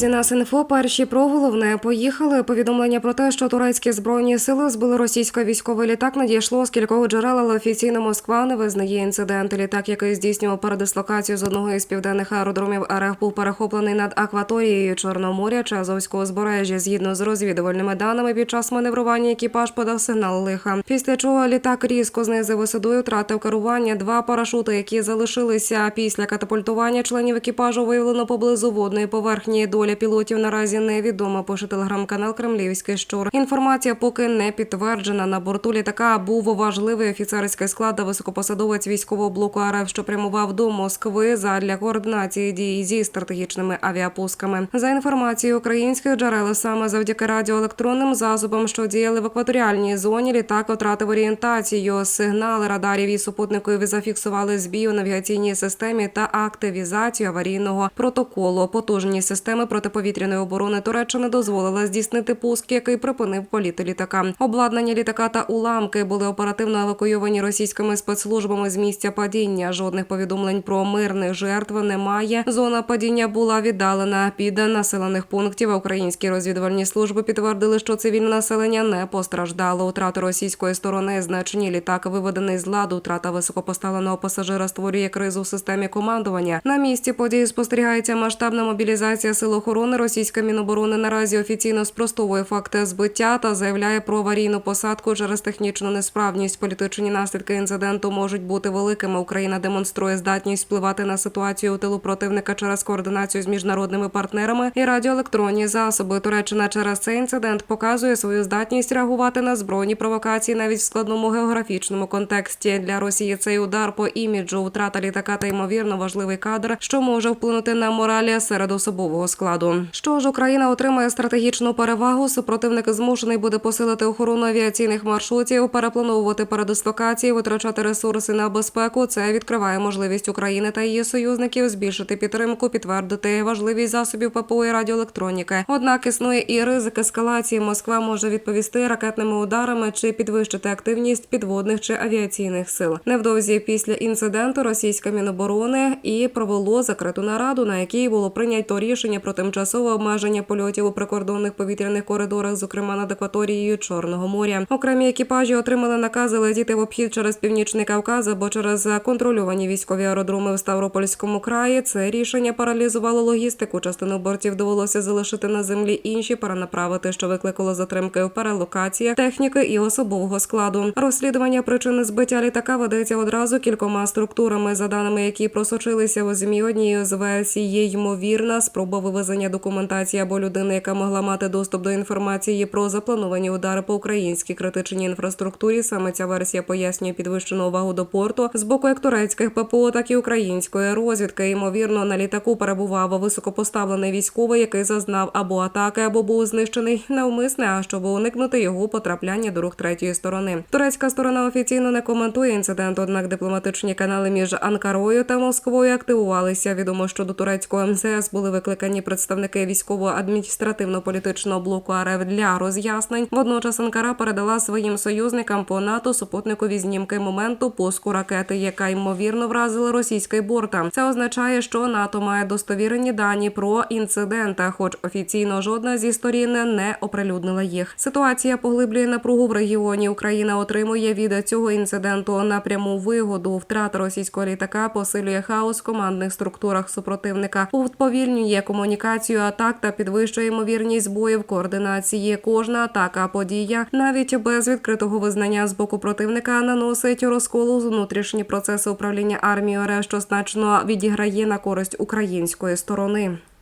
Друзі, нас інфо перші про головне поїхали. Повідомлення про те, що турецькі збройні сили збили російський військовий літак, надійшло з кількох джерел, але офіційно Москва не визнає інцидент. Літак, який здійснював передислокацію з одного із південних аеродромів РФ, був перехоплений над акваторією Чорного моря чи Азовського узбережжя. Згідно з розвідувальними даними, під час маневрування екіпаж подав сигнал лиха. Після чого літак різко знизив і втратив керування. Два парашути, які залишилися після катапультування членів екіпажу, виявлено поблизу водної поверхні. Доля пілотів наразі невідома. Пише телеграм-канал Кремлівський щур. Інформація поки не підтверджена. На борту літака був важливий офіцерський склад та високопосадовець військового блоку РФ, що прямував до Москви задля координації дій зі стратегічними авіапусками. За інформацією українських джерел, саме завдяки радіоелектронним засобам, що діяли в екваторіальній зоні, літак втратив орієнтацію. Сигнали радарів і супутникові зафіксували збій у навігаційній системі та активізацію аварійного протоколу. Потужні системи протиповітряної оборони Туреччини дозволила здійснити пуск, який припинив політи літака. Обладнання літака та уламки були оперативно евакуйовані російськими спецслужбами з місця падіння. Жодних повідомлень про мирних жертв немає. Зона падіння була віддалена під населених пунктів. Українські розвідувальні служби підтвердили, що цивільне населення не постраждало. Утрати російської сторони значні. Літак виведений з ладу. Втрата високопоставленого пасажира створює кризу в системі командування. На місці події спостерігається масштабна мобілізація сил охорони. Російська міноборони наразі офіційно спростовує факти збиття та заявляє про аварійну посадку через технічну несправність. Політичні наслідки інциденту можуть бути великими. Україна демонструє здатність впливати на ситуацію у тилу противника через координацію з міжнародними партнерами і радіоелектронні засоби. Туреччина через цей інцидент показує свою здатність реагувати на збройні провокації навіть в складному географічному контексті. Для Росії цей удар по іміджу, втрата літака та ймовірно важливий кадр, що може вплинути на моралі серед особового складу. Що ж, Україна отримає стратегічну перевагу. Супротивник змушений буде посилити охорону авіаційних маршрутів, переплановувати передислокації, витрачати ресурси на безпеку. Це відкриває можливість України та її союзників збільшити підтримку, підтвердити важливість засобів ППО і радіоелектроніки. Однак існує і ризик ескалації. Москва може відповісти ракетними ударами чи підвищити активність підводних чи авіаційних сил. Невдовзі після інциденту російська міноборони і провело закриту нараду, на якій було прийнято рішення про тимчасове обмеження польотів у прикордонних повітряних коридорах, зокрема над акваторією Чорного моря. Окремі екіпажі отримали накази летіти в обхід через північний Кавказ або через контрольовані військові аеродроми в Ставропольському краї. Це рішення паралізувало логістику. Частину бортів довелося залишити на землі, інші перенаправити, що викликало затримки в перелокаціях техніки і особового складу. Розслідування причини збиття літака ведеться одразу кількома структурами, за даними які просочилися у змі однією з версій. Є ймовірна спроба вивезення документації або людини, яка могла мати доступ до інформації про заплановані удари по українській критичній інфраструктурі. Саме ця версія пояснює підвищену увагу до порту з боку як турецьких ППО, так і української розвідки. Ймовірно, на літаку перебував високопоставлений військовий, який зазнав або атаки, або був знищений навмисне, а щоб уникнути його потрапляння до рук третьої сторони. Турецька сторона офіційно не коментує інцидент, однак дипломатичні канали між Анкарою та Москвою активувалися. Відомо, що до турецького МЗС були викликані представники військово-адміністративно-політичного блоку РФ для роз'яснень. Водночас Анкара передала своїм союзникам по НАТО супутникові знімки моменту пуску ракети, яка ймовірно вразила російський борт. Це означає, що НАТО має достовірені дані про інцидент, хоч офіційно жодна зі сторін не оприлюднила їх. Ситуація поглиблює напругу в регіоні. Україна отримує від цього інциденту напряму вигоду. Втрата російського літака посилює хаос в командних структурах супротивника, уповільнює комунікацію атак та підвищує ймовірність збоїв координації. Кожна атака подія навіть без відкритого визнання з боку противника наносить розколу з внутрішні процеси управління армією РФ, що значно відіграє на користь української сторони.